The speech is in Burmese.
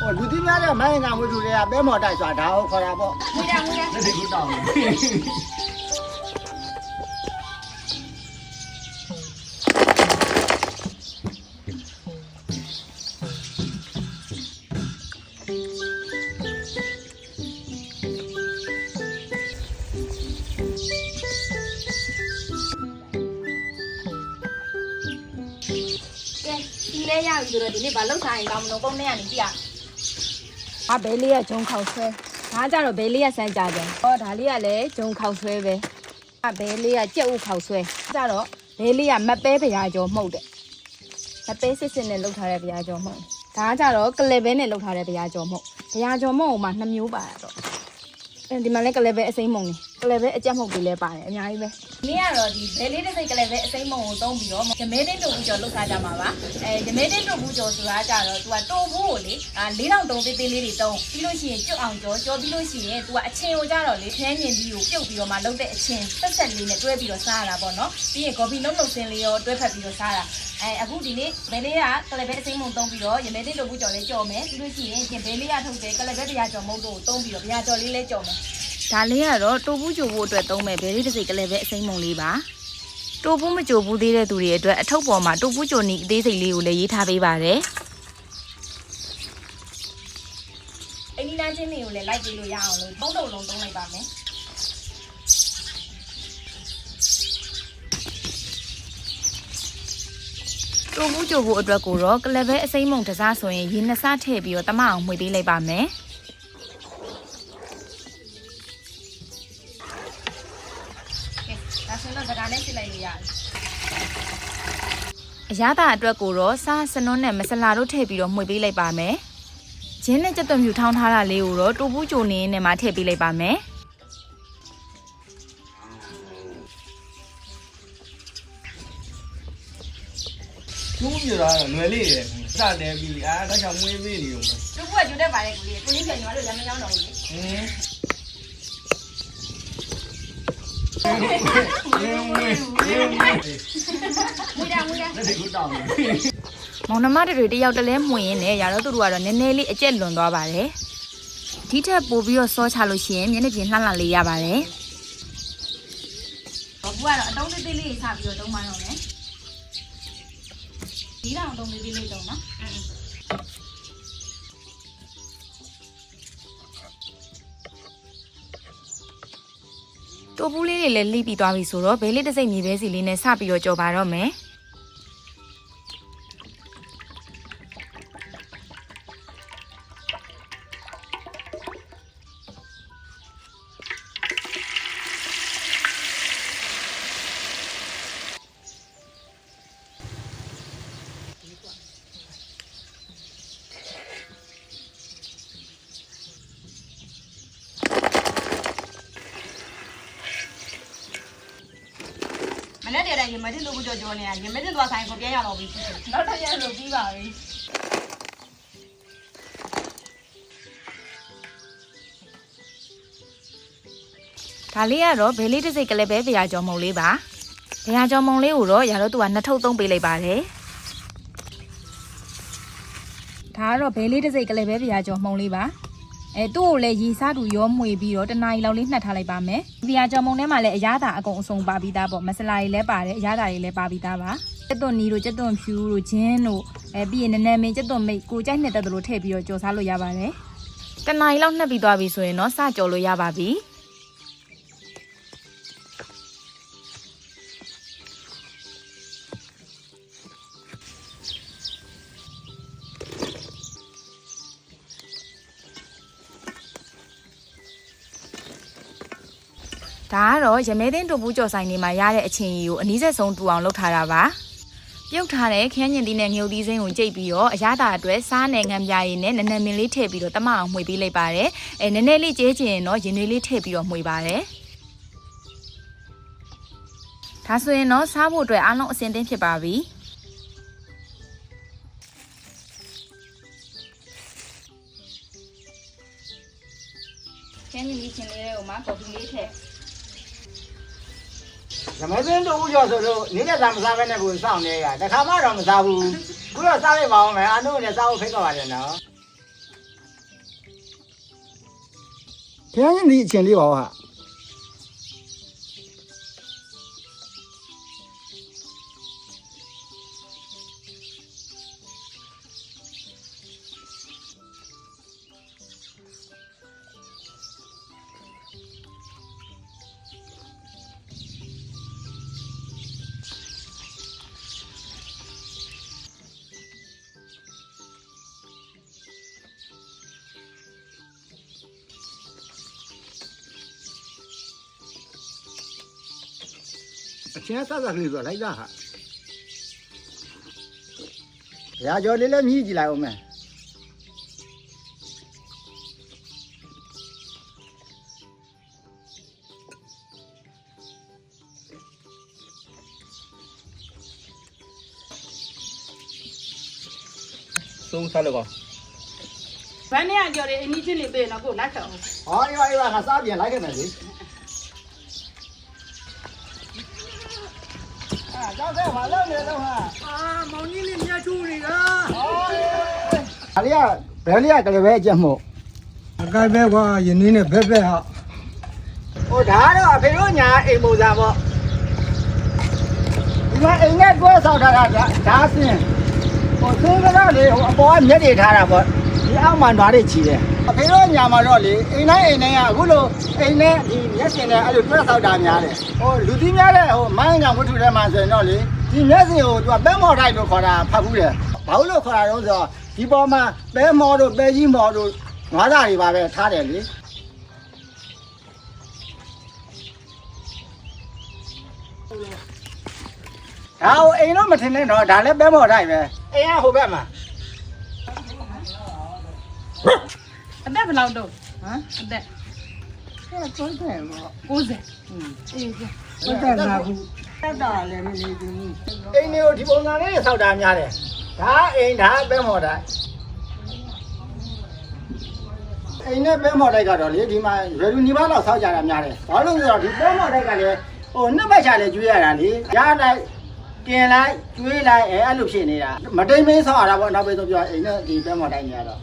ဟိုလူကြီးများတဲ့မိုင်းငါမွေးသူတွေကပဲမော်တိုက်ဆိုတာဒါကိုခေါ်တာပေါ့မွေးတာမွေးတာလက်တွေကူတောင်းတယ် လဲရပြီဆိုတော့ဒီနေ့ဘာလောက်စားရင်ကောင်းမလို့ပုံနဲ့ကနေကြည့်ရ။ဟာဘဲလေးကဂျုံခေါက်ဆွဲ။ဒါကြတော့ဘဲလေးကစမ်းကြတယ်။ဟောဒါလေးကလည်းဂျုံခေါက်ဆွဲပဲ။ဟာဘဲလေးကကြက်ဥခေါက်ဆွဲ။ကြတော့ဘဲလေးကမပဲဗျာကြော်မှုတ်တယ်။မပဲစစ်စစ်နဲ့လှုပ်ထားတဲ့ဗျာကြော်မှုတ်။ဒါကြတော့ကလေဘဲနဲ့လှုပ်ထားတဲ့ဗျာကြော်မှုတ်။ဗျာကြော်မှုတ်မှာနှစ်မျိုးပါတော့။အဲဒီမှာလည်းကလေဘဲအစိမ့်မုံနေ။ ကလေဘဲအကြက်မှုတ်တွေလည်းပါတယ်အများကြီးပဲ။ဒီနေ့ကတော့ဒီဘဲလေးတစ်စိတ်ကလေးပဲအစိမ့်မုံကိုသုံးပြီးတော့ရမဲတင်းတို့ဘူးကျော်လောက်စားကြမှာပါအဲရမဲတင်းတို့ဘူးကျော်ဆိုတာကြတော့သူကတိုဘူးကိုလေအာ4000တုံးသေးသေးလေးတွေတုံးပြီးလို့ရှိရင်ကျွတ်အောင်ကျော်ကျော်ပြီးလို့ရှိရင်သူကအချင်းကိုကြတော့လေခန်းညင်ကြီးကိုပြုတ်ပြီးတော့မှလုပ်တဲ့အချင်းဆက်ဆက်လေးနဲ့တွဲပြီးတော့စားရတာပေါ့နော်ပြီးရင်ကော်ဖီလုံးလုံးစင်လေးရောတွဲဖက်ပြီးတော့စားတာအဲအခုဒီနေ့ဘဲလေးကကလေးပဲအစိမ့်မုံသုံးပြီးတော့ရမဲတင်းတို့ဘူးကျော်လေးကြော်မယ်ပြီးလို့ရှိရင်ရှင်ဘဲလေးကထုတ်တယ်ကလေးပဲဗျာကျော်မုံတို့ကိုသုံးပြီးတော့ဗျာကျော်လေးလေးကြော်မယ် ဒါလေးကတော့တိုဘူးကြိုဖို့အတွက်သုံးမဲ့ဘဲလေးတစ်စိတ်ကလေးပဲအစိမ့်မုံလေးပါတိုဘူးမကြိုဘူးသေးတဲ့သူတွေအတွက်အထုပ်ပေါ်မှာတိုဘူးကြိုနီအသေးစိတ်လေးကိုလည်းရေးထားပေးပါတယ်အိမ်နီးနားချင်းတွေကိုလည်းလိုက်ပေးလို့ရအောင်လို့သုံးတုံလုံးသုံးလိုက်ပါမယ်တိုဘူးကြိုဖို့အတွက်ကိုတော့ကလပဲအစိမ့်မုံတစားဆိုရင်ရေနှစ်စားထည့်ပြီးတော့တမအောင်မှွေပေးလိုက်ပါမယ် ဆိုတော့စကားနဲ့ပြလိုက်လို့ရတယ်အရသာအတွက်ကိုတော့စားစနွန်းနဲ့မဆလာတို့ထည့်ပြီးတော့မှွေပေးလိုက်ပါမယ်ဂျင်းနဲ့ကြက်သွန်ဖြူထောင်းထားတာလေးကိုတော့တိုဘူးကြိုနေနဲ့မှထည့်ပေးလိုက်ပါမယ်ကျူးပြတာတော့လွယ်လေးတယ်စတယ်ပြီအာဒါကြောင့်မွေးပေးနေုံပဲသူကယူတတ်ပါလေကိုလေးကိုလေးပြန်ညီမတို့လည်းမကြောင်းတော့ဘူးလေဟင်းဝင်းဝင်းဝင်းဝင်း မွေးတာမွေးတာလက်တွေကူတောင်းတယ်မောင်နှမတွေတယောက်တလဲမှွေရင်းနဲ့ရတော့သူတို့ကတော့နည်းနည်းလေးအကျက်လွန်သွားပါတယ်ဒီထက်ပိုပြီးတော့စောချလို့ရှိရင်မျက်နှာပြင်လှလှလေးရပါတယ်ဘာဘူးကတော့အတုံးသေးသေးလေးစပြီးတော့တုံးမှတော့မယ်ဒီတော့အတုံးသေးသေးလေးတုံးနော် တိုဘူးလေးတွေလည်းလိပြီးသွားပြီဆိုတော့ဘဲလေးတစ်စိတ်မြေပဲစီလေးနဲ့စပြီးတော့ကြော်ပါတော့မယ်။ မနေ့တည်းတိုင်းရမတင်လို့ဘူးကြောကြောနေရရမတင်သွားဆိုင်ကိုပြန်ရတော့ပြီနောက်တစ်ရက်လို့ပြီးပါပြီဒါလေးကတော့ဘဲလေးတစ်စိတ်ကလေးပဲဗျာကြော်မုံလေးပါဗျာကြော်မုံလေးကိုတော့ရတော့သူကနှစ်ထုပ်သုံးပေးလိုက်ပါတယ်ဒါကတော့ဘဲလေးတစ်စိတ်ကလေးပဲဗျာကြော်မုံလေးပါ အဲသူ့ကိုလည်းရီစားတူရောမှွေပြီးတော့တနားရီလောက်လေးနှက်ထားလိုက်ပါမယ်ဗျာကြော်မုံထဲမှာလည်းအရသာအကုန်အစုံပါပြီးသားပေါ့မဆလာတွေလည်းပါတယ်အရသာတွေလည်းပါပြီးသားပါကျက်သွန်နီတို့ကျက်သွန်ဖြူတို့ဂျင်းတို့အဲပြီးရင်နည်းနည်းမင်းကျက်သွန်မိတ်ကိုကြိုက်နှစ်သက်သလိုထည့်ပြီးတော့ကြော်စားလို့ရပါတယ်တနားရီလောက်နှက်ပြီးသွားပြီဆိုရင်တော့စကြော်လို့ရပါပြီ ဒါကတော့ရမဲသိန်းတူဘူးကြော်ဆိုင်နေမှာရတဲ့အချင်းကြီးကိုအနည်းဆက်ဆုံးတူအောင်လုပ်ထားတာပါပြုတ်ထားတဲ့ခရမ်းညင်သီးနဲ့ငုတ်သီးစိမ်းကိုကြိတ်ပြီးတော့အရသာအတွက်စားနယ်ငံပြားရည်နဲ့နနမင်းလေးထည့်ပြီးတော့တမအောင်မှွေပေးလိုက်ပါတယ်အဲနည်းနည်းလေးကျဲချင်ရင်တော့ရင်နွေးလေးထည့်ပြီးတော့မှွေပါတယ်ဒါဆိုရင်တော့စားဖို့အတွက်အားလုံးအဆင်သင့်ဖြစ်ပါပြီချင်းကြီးချင်းလေးတွေကိုမှကော်ဖီလေးထည့် ဓမင်းတို့ဦးကျော်ဆိုလို့နေတဲ့သားမစားဘဲနဲ့ကိုစောင့်နေရတခါမှတော့မစားဘူးခုတော့စားလိုက်ပါအောင်မယ်အနုနဲ့စားဖို့ဖိတ်တော့ပါတယ်နော်ဘုရားရှင်ဒီအချိန်လေးပါဟာ အချင်းဆက်ဆက်ကလေးဆိုလိုက်တာဟာရာကျော်လေးလည်းမြည်ကြည့်လိုက်အောင်မယ်သုံးစားလို့ကောဘန်းနဲ့ ကြော်တယ်အင်းကြီးချင်းလေးပေးတော့ကိုလိုက်တော့ဟောအေးပါအေးပါငါစားပြန်လိုက်ခဲ့မယ်လေအာကြောက်တဲ့ဘာလုပ်နေတော့ဟာအာမောင်ကြီးလေးမြတ်ချူနေတာအလေးကဘယ်လေးကကလေးပဲအကျက်မို့အကိုက်ပဲကွာယင်းနေဘက်ဘက်ဟာဟိုဒါကတော့အဖေတို့ညာအိမ်ပုံစံပေါ့ဒီမှာအိမ်နဲ့တွဲဆောက်ထားတာဒါဒါဆင်းဟိုဆင်းကတော့လေဟိုအပေါ်ကမျက်တွေထားတာပေါ့ဒီအောက်မှာဓာတ်တွေချီတယ် အဖေတို့ညာမှာတော့လေအိမ်တိုင်းအိမ်တိုင်းကအခုလိုအိမ်နဲ့ဒီမျက်စင်နဲ့အဲ့လိုတွဲဆောက်တာများတယ်ဟိုလူကြီးများတဲ့ဟိုမိုင်းညာဝတ္ထုထဲမှာဆိုရင်တော့လေဒီမျက်စင်ကိုသူကပဲမော်ထိုက်လို့ခေါ်တာဖတ်ဘူးတယ်ဘာလို့လို့ခေါ်တာတော့ဆိုတော့ဒီပေါ်မှာပဲမော်တို့ပဲကြီးမော်တို့ငါးသားတွေပါပဲထားတယ်လေဒါဟိုအိမ်တော့မထင်နဲ့တော့ဒါလည်းပဲမော်တိုင်းပဲအိမ်ကဟိုဘက်မှာ အသက်ဘယ်လောက်တော့ဟမ်အသက်အဲ့ကျွန်းတယ်မော်90အေးဟုတ်တယ်ငါကူတက်တာလည်းမနေဘူးအိမ်တွေကိုဒီပုံစံလေးတွေစောက်တာများတယ်ဒါအိမ်ဒါပဲမော်တိုင်းအိမ်နဲ့ပဲမော်တိုင်းကတော့လေဒီမှာရယ်လူညီမလောက်စောက်ကြတာများတယ်ဘာလို့လဲဆိုတော့ဒီပဲမော်တိုင်းကလည်းဟိုနှစ်ပတ်ချလည်းကျွေးရတာလေရလိုက်กินလိုက်ကျွေးလိုက်အဲအဲ့လိုဖြစ်နေတာမတိမ်မင်းဆောက်ရတာပေါ့နောက်ပြီးတော့ပြောအိမ်နဲ့ဒီပဲမော်တိုင်းနေရတော့